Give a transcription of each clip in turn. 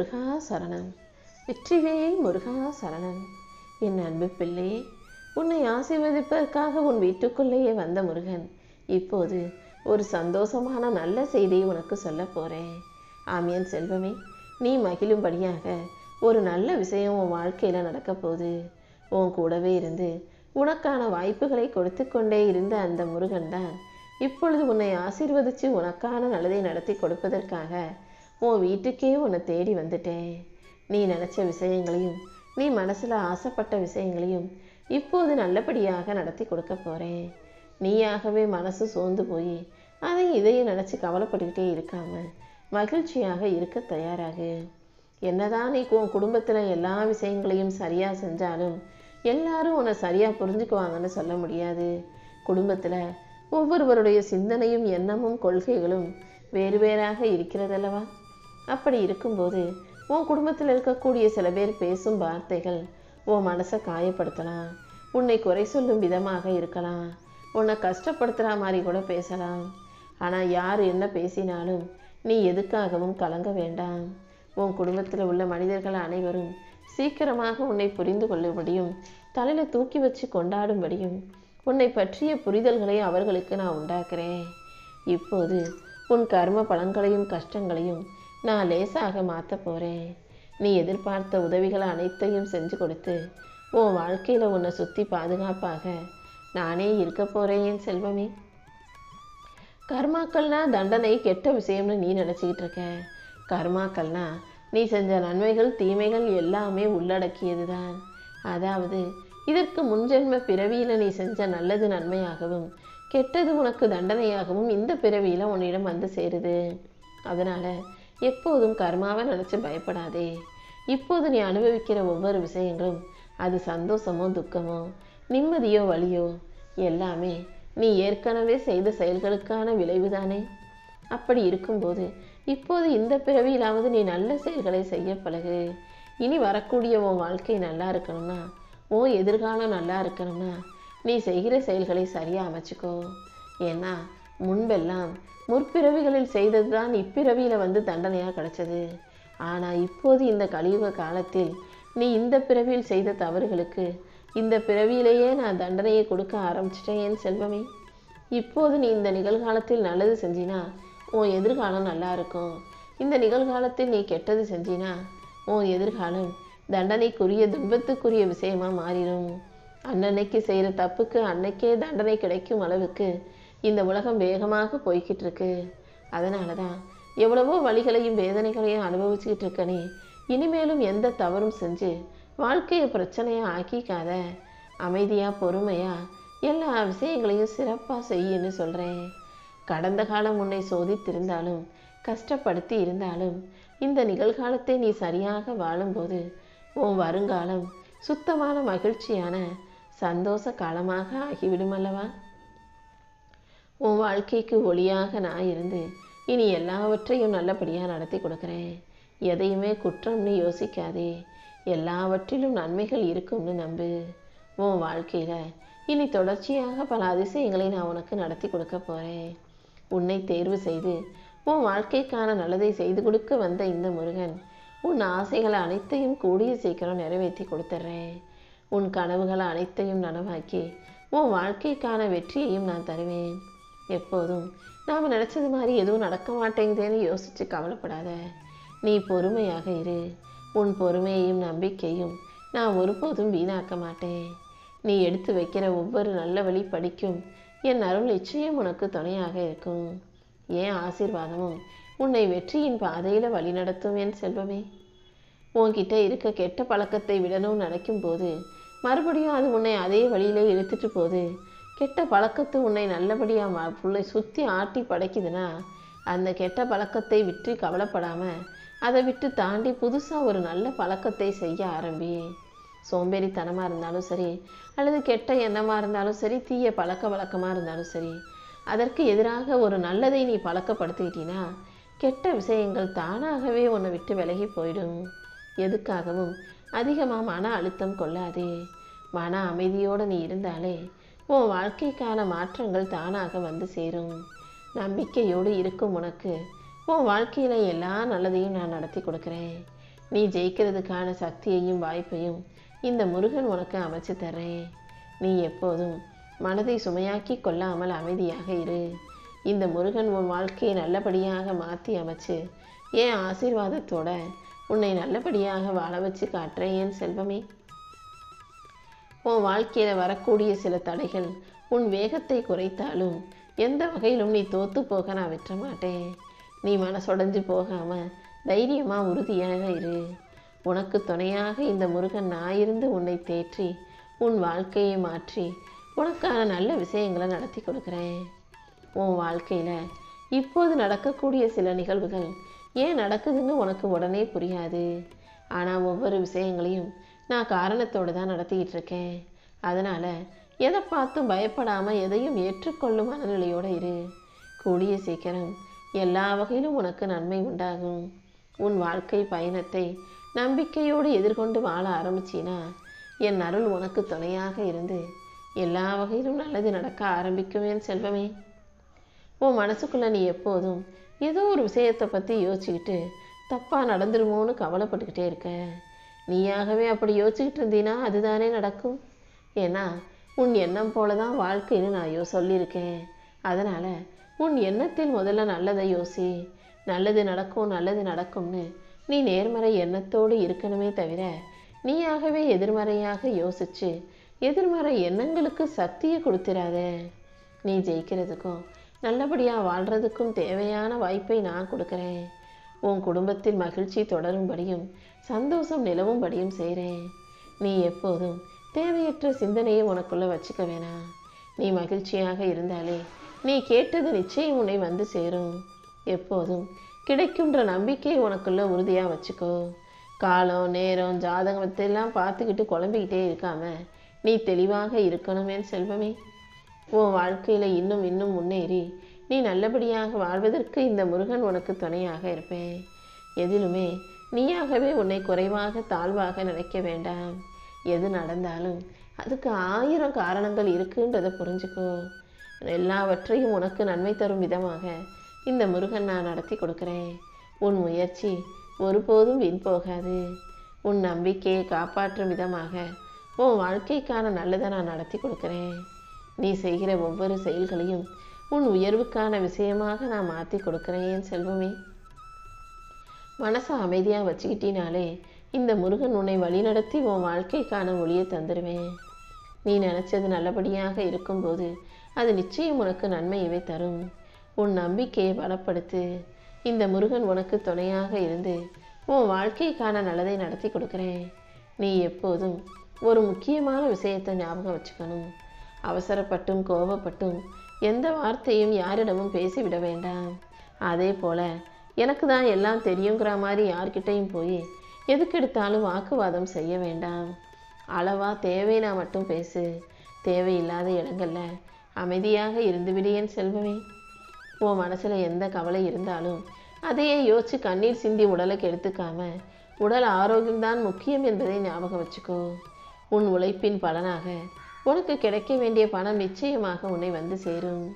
முருகா சரணம். வெற்றிவேல் முருகா சரணம். என் அன்பு பிள்ளை உன்னை ஆசீர்வதிப்பதற்காக உன் வீட்டுக்குள்ளேயே வந்த முருகன். இப்போது ஒரு சந்தோஷமான நல்ல செய்தியை உனக்கு சொல்ல போறேன். ஆமியன் செல்வமே நீ மகிழும்படியாக ஒரு நல்ல விஷயம் உன் வாழ்க்கையில் நடக்க போகுது. உன் கூடவே இருந்து உனக்கான வாய்ப்புகளை கொடுத்து கொண்டே இருந்த அந்த முருகன் தான் இப்பொழுது உன்னை ஆசீர்வதித்து உனக்கான நல்லதை நடத்தி கொடுப்பதற்காக உன் வீட்டுக்கே உன்னை தேடி வந்துட்டேன். நீ நினச்ச விஷயங்களையும் நீ மனசில் ஆசைப்பட்ட விஷயங்களையும் இப்போது நல்லபடியாக நடத்தி கொடுக்க போகிறேன் நீயாகவே மனசு சோர்ந்து போய் அதை இதையும் நினச்சி கவலைப்பட்டுக்கிட்டே இருக்காம மகிழ்ச்சியாக இருக்க தயாராகு. என்னதான் நீ உன் குடும்பத்தில் எல்லா விஷயங்களையும் சரியாக செஞ்சாலும் எல்லாரும் உன்னை சரியாக புரிஞ்சுக்குவாங்கன்னு சொல்ல முடியாது. குடும்பத்தில் ஒவ்வொருவருடைய சிந்தனையும் எண்ணமும் கொள்கைகளும் வேறு வேறாக இருக்கிறதல்லவா? அப்படி இருக்கும்போது உன் குடும்பத்தில் இருக்கக்கூடிய சில பேர் பேசும் வார்த்தைகள் உன் மனசை காயப்படுத்தலாம். உன்னை குறை சொல்லும் விதமாக இருக்கலாம். உன்னை கஷ்டப்படுத்துகிற மாதிரி கூட பேசலாம். ஆனால் யார் என்ன பேசினாலும் நீ எதுக்காகவும் கலங்க வேண்டாம். உன் குடும்பத்தில் உள்ள மனிதர்கள் அனைவரும் சீக்கிரமாக உன்னை புரிந்து கொள்ளும்படியும் தலையில் தூக்கி வச்சு கொண்டாடும்படியும் உன்னை பற்றிய புரிதல்களை அவர்களுக்கு நான் உண்டாக்குறேன். இப்போது உன் கர்ம பலன்களையும் கஷ்டங்களையும் நான் லேசாக மாற்ற போகிறேன் நீ எதிர்பார்த்த உதவிகள் அனைத்தையும் செஞ்சு கொடுத்து உன் வாழ்க்கையில் உன்னை சுற்றி பாதுகாப்பாக நானே இருக்க போகிறேன் என் செல்வமே. கர்மாக்கள்னா தண்டனை கெட்ட விஷயம்னு நீ நினச்சிக்கிட்டு இருக்க. கர்மாக்கள்னா நீ செஞ்ச நன்மைகள் தீமைகள் எல்லாமே உள்ளடக்கியது தான் அதாவது இதற்கு முன்ஜென்ம பிறவியில் நீ செஞ்ச நல்லது நன்மையாகவும் கெட்டது உனக்கு தண்டனையாகவும் இந்த பிறவியில் உன்னிடம் வந்து சேருது. அதனால் எப்போதும் கர்மாவை நினச்சி பயப்படாதே. இப்போது நீ அனுபவிக்கிற ஒவ்வொரு விஷயங்களும் அது சந்தோஷமோ துக்கமோ நிம்மதியோ வலியோ எல்லாமே நீ ஏற்கனவே செய்த செயல்களுக்கான விளைவுதானே? அப்படி இருக்கும்போது இப்போது இந்த பிறவியிலாவது நீ நல்ல செயல்களை செய்ய பழகு. இனி வரக்கூடிய உன் வாழ்க்கை நல்லா இருக்கணும்னா உன் எதிர்காலம் நல்லா இருக்கணும்னா நீ செய்கிற செயல்களை சரியாக அமைச்சுக்கோ. ஏன்னா முன்பெல்லாம் முற்பிறவிகளில் செய்தது தான் இப்பிறவியில் வந்து தண்டனையாக கிடைச்சது. ஆனால் இப்போது இந்த கலியுக காலத்தில் நீ இந்த பிறவியில் செய்த தவறுகளுக்கு இந்த பிறவியிலேயே நான் தண்டனையை கொடுக்க ஆரம்பிச்சிட்டேன் என் செல்வமே. இப்போது நீ இந்த நிகழ்காலத்தில் நல்லது செஞ்சினா உன் எதிர்காலம் நல்லா இருக்கும். இந்த நிகழ்காலத்தில் நீ கெட்டது செஞ்சினா உன் எதிர்காலம் தண்டனைக்குரிய துன்பத்துக்குரிய விஷயமா மாறிடும். அன்னன்னைக்கு செய்கிற தப்புக்கு அன்னைக்கே தண்டனை கிடைக்கும் அளவுக்கு இந்த உலகம் வேகமாக போய்கிட்டு இருக்கு அதனால தான் எவ்வளவோ வழிகளையும் வேதனைகளையும் அனுபவிச்சுக்கிட்டு இருக்கனே இனிமேலும் எந்த தவறும் செஞ்சு வாழ்க்கையை பிரச்சனையாக ஆக்கிக்காத. அமைதியாக பொறுமையாக எல்லா விஷயங்களையும் சிறப்பாக செய்யுன்னு சொல்கிறேன் கடந்த காலம் உன்னை சோதித்திருந்தாலும் கஷ்டப்படுத்தி இருந்தாலும் இந்த நிகழ்காலத்தை நீ சரியாக வாழும்போது உன் வருங்காலம் சுத்தமான மகிழ்ச்சியான சந்தோஷ காலமாக ஆகிவிடும் அல்லவா உன் வாழ்க்கைக்கு ஒளியாக நான் இருந்து இனி எல்லாவற்றையும் நல்லபடியாக நடத்தி கொடுக்குறேன். எதையுமே குற்றம்னு யோசிக்காதே. எல்லாவற்றிலும் நன்மைகள் இருக்கும்னு நம்பு. உன் வாழ்க்கையில் இனி தொடர்ச்சியாக பல அதிசயங்களை நான் உனக்கு நடத்தி கொடுக்க போகிறேன் உன்னை தேர்வு செய்து உன் வாழ்க்கைக்கான நல்லதை செய்து கொடுக்க வந்த இந்த முருகன் உன் ஆசைகளை அனைத்தையும் கூடிய சீக்கிரம் நிறைவேற்றி கொடுத்துட்றேன். உன் கனவுகளை அனைத்தையும் நனவாக்கி உன் வாழ்க்கைக்கான வெற்றியையும் நான் தருவேன். எப்போதும். நாம் நினச்சது மாதிரி எதுவும் நடக்க மாட்டேங்குதேன்னு யோசித்து கவலைப்படாத. நீ பொறுமையாக இரு. உன் பொறுமையையும் நம்பிக்கையும் நான் ஒருபோதும் வீணாக்க மாட்டேன். நீ எடுத்து வைக்கிற ஒவ்வொரு நல்ல வழி படிக்கும் என் அருள் நிச்சயம் உனக்கு துணையாக இருக்கும். ஏன் ஆசீர்வாதமும் உன்னை வெற்றியின் பாதையில் வழிநடத்தும் என் செல்வமே. உன்கிட்ட இருக்க கெட்ட பழக்கத்தை விடணும்னு நினைக்கும் போது மறுபடியும் அது உன்னை அதே வழியிலே இழுத்துட்டு போகுது. கெட்ட பழக்கத்தை உன்னை நல்லபடியாக பிள்ளை சுற்றி ஆட்டி படைக்குதுன்னா அந்த கெட்ட பழக்கத்தை விட்டு கவலைப்படாமல் அதை விட்டு தாண்டி புதுசாக ஒரு நல்ல பழக்கத்தை செய்ய ஆரம்பி. சோம்பேறித்தனமாக இருந்தாலும் சரி அல்லது கெட்ட எண்ணமாக இருந்தாலும் சரி தீய பழக்க வழக்கமாக இருந்தாலும் சரி அதற்கு எதிராக ஒரு நல்லதை நீ பழக்கப்படுத்திக்கிட்டீன்னா கெட்ட விஷயங்கள் தானாகவே உன்னை விட்டு விலகி போயிடும். எதுக்காகவும் அதிகமாக மன அழுத்தம் கொள்ளாதே. மன அமைதியோடு நீ இருந்தாலே உன் வாழ்க்கைக்கான மாற்றங்கள் தானாக வந்து சேரும். நம்பிக்கையோடு இருக்கும் உனக்கு. உன் வாழ்க்கையில் எல்லா நல்லதையும் நான் நடத்தி கொடுக்குறேன். நீ ஜெயிக்கிறதுக்கான சக்தியையும் வாய்ப்பையும் இந்த முருகன் உனக்கு அமைச்சு தர்றேன். நீ எப்போதும் மனதை சுமையாக்கி கொள்ளாமல் அமைதியாக இரு. இந்த முருகன் உன் வாழ்க்கையை நல்லபடியாக மாற்றி அமைச்சு என் ஆசீர்வாதத்தோட உன்னை நல்லபடியாக வாழ வச்சு காட்டுறேன் என் செல்வமே. உன் வாழ்க்கையில் வரக்கூடிய சில தடைகள் உன் வேகத்தை குறைத்தாலும் எந்த வகையிலும் நீ தோற்று போக நான் விட்டுற மாட்டேன். நீ மனசொடைஞ்சு போகாமல் தைரியமாக உறுதியாக இரு. உனக்கு துணையாக இந்த முருகன் நான் இருந்து உன்னை தேற்றி உன் வாழ்க்கையை மாற்றி உனக்கான நல்ல விஷயங்களை நடத்தி கொடுக்குறேன். உன் வாழ்க்கையில் இப்போது நடக்கக்கூடிய சில நிகழ்வுகள் ஏன் நடக்குதுன்னு உனக்கு உடனே புரியாது. ஆனால் ஒவ்வொரு விஷயங்களையும் நான் காரணத்தோடு தான் நடத்திக்கிட்டு இருக்கேன் அதனால் எதை பார்த்தும் பயப்படாமல் எதையும் ஏற்றுக்கொள்ளும் மனநிலையோடு இரு. கூடிய சீக்கிரம் எல்லா வகையிலும் உனக்கு நன்மை உண்டாகும். உன் வாழ்க்கை பயணத்தை நம்பிக்கையோடு எதிர்கொண்டு வாழ ஆரம்பிச்சினா என் அருள் உனக்கு துணையாக இருந்து எல்லா வகையிலும் நல்லது நடக்க ஆரம்பிக்குவேன் செல்வமே. உன் மனசுக்குள்ளே நீ எப்போதும் ஏதோ ஒரு விஷயத்தை பற்றி யோசிச்சுக்கிட்டு தப்பாக நடந்துருமோன்னு கவலைப்பட்டுக்கிட்டே இருக்க. நீயாகவே அப்படி யோசிச்சுக்கிட்டு இருந்தீனா அதுதானே நடக்கும். ஏன்னா உன் எண்ணம் போல தான் வாழ்க்கைன்னு நான் யோ சொல்லியிருக்கேன். அதனால் உன் எண்ணத்தில் முதல்ல நல்லதை யோசி. நல்லது நடக்கும் நல்லது நடக்கும்னு நீ நேர்மறை எண்ணத்தோடு இருக்கணுமே தவிர நீயாகவே எதிர்மறையாக யோசிச்சு எதிர்மறை எண்ணங்களுக்கு சக்தியை கொடுத்துடாத நீ ஜெயிக்கிறதுக்கும் நல்லபடியாக வாழ்கிறதுக்கும் தேவையான வாய்ப்பை நான் கொடுக்குறேன். உன் குடும்பத்தில் மகிழ்ச்சி தொடரும்படியும் சந்தோஷம் நிலவும்படியும் செய்கிறேன் நீ எப்போதும் தேவையற்ற சிந்தனையை உனக்குள்ளே வச்சுக்க வேணாம். நீ மகிழ்ச்சியாக இருந்தாலே நீ கேட்டது நிச்சயம் உன்னை வந்து சேரும். எப்போதும் கிடைக்குன்ற நம்பிக்கை உனக்குள்ள உறுதியாக வச்சுக்கோ. காலம் நேரம் ஜாதகத்தையெல்லாம் பார்த்துக்கிட்டு குழம்பிக்கிட்டே இருக்காம நீ தெளிவாக இருக்கணுமே செல்வமே. உன் வாழ்க்கையில் இன்னும் இன்னும் முன்னேறி நீ நல்லபடியாக வாழ்வதற்கு இந்த முருகன் உனக்கு துணையாக இருப்பேன். எதிலுமே நீயாகவே உன்னை குறைவாக தாழ்வாக நினைக்க வேண்டாம். எது நடந்தாலும் அதுக்கு ஆயிரம் காரணங்கள் இருக்குன்றதை புரிஞ்சுக்கோ. எல்லாவற்றையும் உனக்கு நன்மை தரும் விதமாக இந்த முருகன் நான் நடத்தி கொடுக்குறேன். உன் முயற்சி ஒருபோதும் வீண் போகாது. உன் நம்பிக்கையை காப்பாற்றும் விதமாக உன் வாழ்க்கைக்கான நல்லதை நான் நடத்தி கொடுக்குறேன். நீ செய்கிற ஒவ்வொரு செயல்களையும் உன் உயர்வுக்கான விஷயமாக நான் மாற்றி கொடுக்குறேன் என் செல்வமே. மனசை அமைதியாக வச்சுக்கிட்டினாலே இந்த முருகன் உன்னை வழிநடத்தி உன் வாழ்க்கைக்கான ஒளியை தந்துடுவேன் நீ நினச்சது நல்லபடியாக இருக்கும்போது அது நிச்சயம் உனக்கு நன்மையவே தரும். உன் நம்பிக்கையை பலப்படுத்து இந்த முருகன் உனக்கு துணையாக இருந்து உன் வாழ்க்கைக்கான நல்லதை நடத்தி கொடுக்குறேன். நீ எப்போதும் ஒரு முக்கியமான விஷயத்தை ஞாபகம் வச்சுக்கணும். அவசரப்பட்டும் கோபப்பட்டும் எந்த வார்த்தையும் யாரிடமும் பேசிவிட வேண்டாம். அதே போல எனக்கு தான் எல்லாம் தெரியுங்கிற மாதிரி யார்கிட்டையும் போய் எதுக்கெடுத்தாலும் வாக்குவாதம் செய்ய வேண்டாம். அளவா தேவைனா மட்டும் பேசு. தேவையில்லாத இடங்கள்ல அமைதியாக இருந்துவிடு என் செல்வமே. உன் மனசில் எந்த கவலை இருந்தாலும் அதையே யோசிச்சு கண்ணீர் சிந்தி உடலை கெடுத்துக்காம உடல் ஆரோக்கியம்தான் முக்கியம் என்பதை ஞாபகம் வச்சுக்கோ. உன் உழைப்பின் பலனாக உனக்கு கிடைக்க வேண்டிய பணம் நிச்சயமாக உன்னை வந்து சேரும்.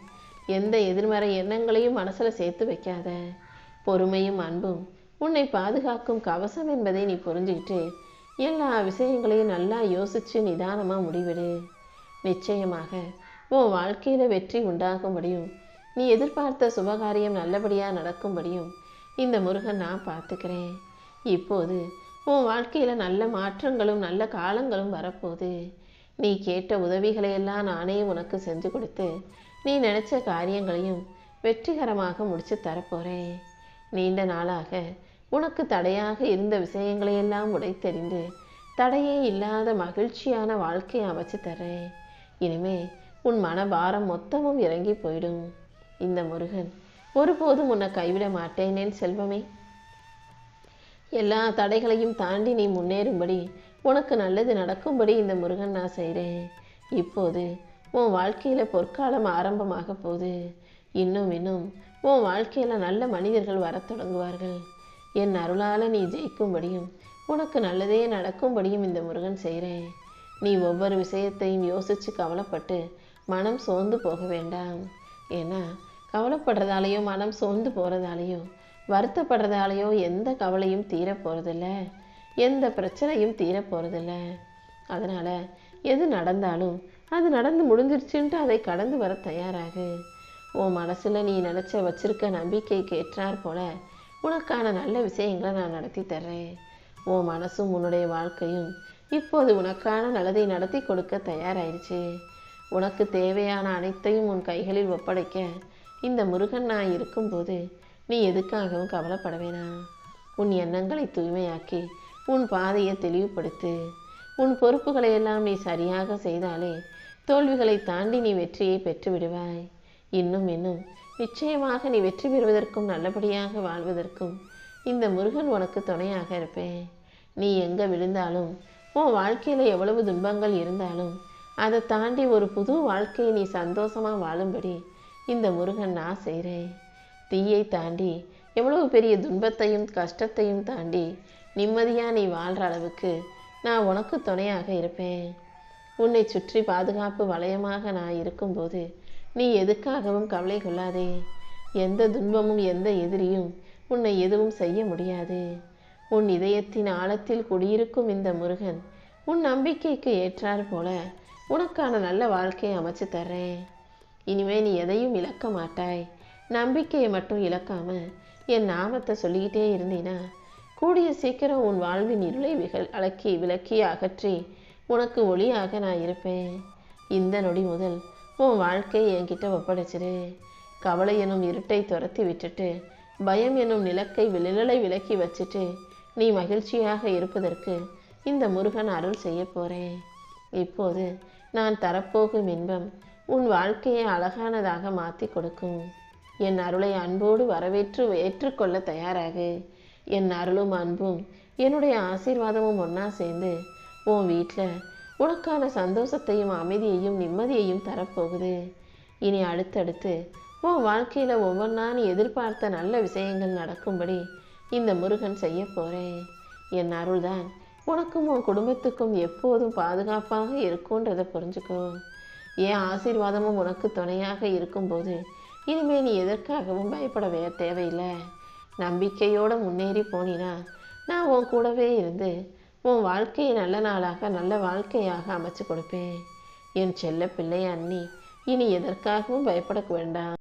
எந்த எதிர்மறை எண்ணங்களையும் மனசில் சேர்த்து வைக்காத. பொறுமையும் அன்பும் உன்னை பாதுகாக்கும் கவசம் என்பதை நீ புரிஞ்சுக்கிட்டு எல்லா விஷயங்களையும் நல்லா யோசிச்சு நிதானமாக முடிவிடு. நிச்சயமாக உன் வாழ்க்கையில் வெற்றி உண்டாகும்படியும் நீ எதிர்பார்த்த சுபகாரியம் நல்லபடியாக நடக்கும்படியும் இந்த முருகன் நான் பார்த்துக்கிறேன். இப்போது உன் வாழ்க்கையில் நல்ல மாற்றங்களும் நல்ல காலங்களும் வரப்போகுது. நீ கேட்ட உதவிகளையெல்லாம் நானே உனக்கு செஞ்சு கொடுத்து நீ நினச்ச காரியங்களையும் வெற்றிகரமாக முடித்து தரப்போகிறேன் நீண்ட நாளாக உனக்கு தடையாக இருந்த விஷயங்களையெல்லாம் உடைத்தெறிந்து தடையே இல்லாத மகிழ்ச்சியான வாழ்க்கையை அமைச்சு தர்றேன் இனிமே உன் மனபாரம் மொத்தமும் இறங்கி போயிடும். இந்த முருகன் ஒருபோதும் உன்னை கைவிட மாட்டேனேன் செல்வமே. எல்லா தடைகளையும் தாண்டி நீ முன்னேறும்படி உனக்கு நல்லது நடக்கும்படி இந்த முருகன் நான் செய்கிறேன் இப்போது உன் வாழ்க்கையில் பொற்காலம் ஆரம்பமாக போகுது. இன்னும் இன்னும் உன் வாழ்க்கையில் நல்ல மனிதர்கள் வரத் தொடங்குவார்கள். என் அருளால் நீ ஜெயிக்கும்படியும் உனக்கு நல்லதே நடக்கும்படியும் இந்த முருகன் செய்கிறேன் நீ ஒவ்வொரு விஷயத்தையும் யோசித்து கவலைப்பட்டு மனம் சோர்ந்து போக வேண்டாம். ஏன்னா கவலைப்படுறதாலேயோ மனம் சோர்ந்து போகிறதாலேயோ வருத்தப்படுறதாலேயோ எந்த கவலையும் தீர போகிறதில்ல எந்த பிரச்சனையும் தீரப் போகிறதில்ல அதனால் எது நடந்தாலும் அது நடந்து முடிஞ்சிருச்சுன்ட்டு அதை கடந்து வர தயாராகு. உன் மனசில் நீ நினச்ச வச்சிருக்க நம்பிக்கைக்கு ஏற்றாற் போல உனக்கான நல்ல விஷயங்களை நான் நடத்தி தர்றேன். உன் மனசும் உன்னுடைய வாழ்க்கையும் இப்போது உனக்கான நல்லதை நடத்தி கொடுக்க தயாராயிருச்சு. உனக்கு தேவையான அனைத்தையும் உன் கைகளில் ஒப்படைக்க இந்த முருகன் நான் இருக்கும்போது நீ எதுக்காகவும் கவலைப்பட வேணாம். உன் எண்ணங்களை தூய்மையாக்கி உன் பாதையை தெளிவுபடுத்து உன் பொறுப்புகளை எல்லாம் நீ சரியாக செய்தாலே தோல்விகளை தாண்டி நீ வெற்றியை பெற்று விடுவாய் இன்னும் இன்னும் நிச்சயமாக நீ வெற்றி பெறுவதற்கும் நல்லபடியாக வாழ்வதற்கும் இந்த முருகன் உனக்கு துணையாக இருப்பேன். நீ எங்கே விழுந்தாலும் உன் வாழ்க்கையில் எவ்வளவு துன்பங்கள் இருந்தாலும் அதை தாண்டி ஒரு புது வாழ்க்கையை நீ சந்தோஷமாக வாழும்படி இந்த முருகன் நான் செய்கிறேன். தீயை தாண்டி எவ்வளவு பெரிய துன்பத்தையும் கஷ்டத்தையும் தாண்டி நிம்மதியாக நீ வாழ்கிற அளவுக்கு நான் உனக்கு துணையாக இருப்பேன். உன்னை சுற்றி பாதுகாப்பு வளையமாக நான் இருக்கும்போது நீ எதுக்காகவும் கவலை கொள்ளாதே. எந்த துன்பமும் எந்த எதிரியும் உன்னை எதுவும் செய்ய முடியாது. உன் இதயத்தின் ஆழத்தில் குடியிருக்கும் இந்த முருகன் உன் நம்பிக்கைக்கு ஏற்றார் போல உனக்கான நல்ல வாழ்க்கையை அமைச்சு தர்றேன். இனிமே நீ எதையும் இழக்க மாட்டாய். நம்பிக்கையை மட்டும் இழக்காம என் நாமத்தை சொல்லிக்கிட்டே இருந்தீனா கூடிய சீக்கிரம் உன் வாழ்வின் இருளை விகல் அலக்கி விளக்கி அகற்றி உனக்கு ஒளியாக நான் இருப்பேன். இந்த நொடி முதல் உன் வாழ்க்கையை என்கிட்ட ஒப்படைச்சிரு. கவலை எனும் இருட்டை துரத்தி விட்டுட்டு பயம் எனும் நிலக்கை நிழலை விலக்கி வச்சுட்டு நீ மகிழ்ச்சியாக இருப்பதற்கு இந்த முருகன் அருள் செய்ய போறேன். இப்போது நான் தரப்போகும் இன்பம் உன் வாழ்க்கையை அழகானதாக மாற்றி கொடுக்கும். என் அருளை அன்போடு வரவேற்று ஏற்றுக்கொள்ள தயாராகு. என் அருளும் அன்பும் என்னுடைய ஆசீர்வாதமும் ஒன்றா சேர்ந்து உன் வீட்டில் உனக்கான சந்தோஷத்தையும் அமைதியையும் நிம்மதியையும் தரப்போகுது. இனி அடுத்தடுத்து உன் வாழ்க்கையில் ஒவ்வொன்றா நீ எதிர்பார்த்த நல்ல விஷயங்கள் நடக்கும்படி இந்த முருகன் செய்ய போகிறேன் என் அருள்தான் உனக்கும் உன் குடும்பத்துக்கும் எப்போதும் பாதுகாப்பாக இருக்குன்றதை புரிஞ்சுக்கோ. என் ஆசீர்வாதமும் உனக்கு துணையாக இருக்கும்போது இனிமே நீ எதற்காகவும் பயப்பட தேவையில்லை. நம்பிக்கையோடு முன்னேறி போனினா நான் உன் கூடவே இருந்து உன் வாழ்க்கையை நல்ல நாளாக நல்ல வாழ்க்கையாக அமைச்சு கொடுப்பேன். என் செல்ல பிள்ளை அண்ணி இனி எதற்காகவும் பயப்பட வேண்டாம்.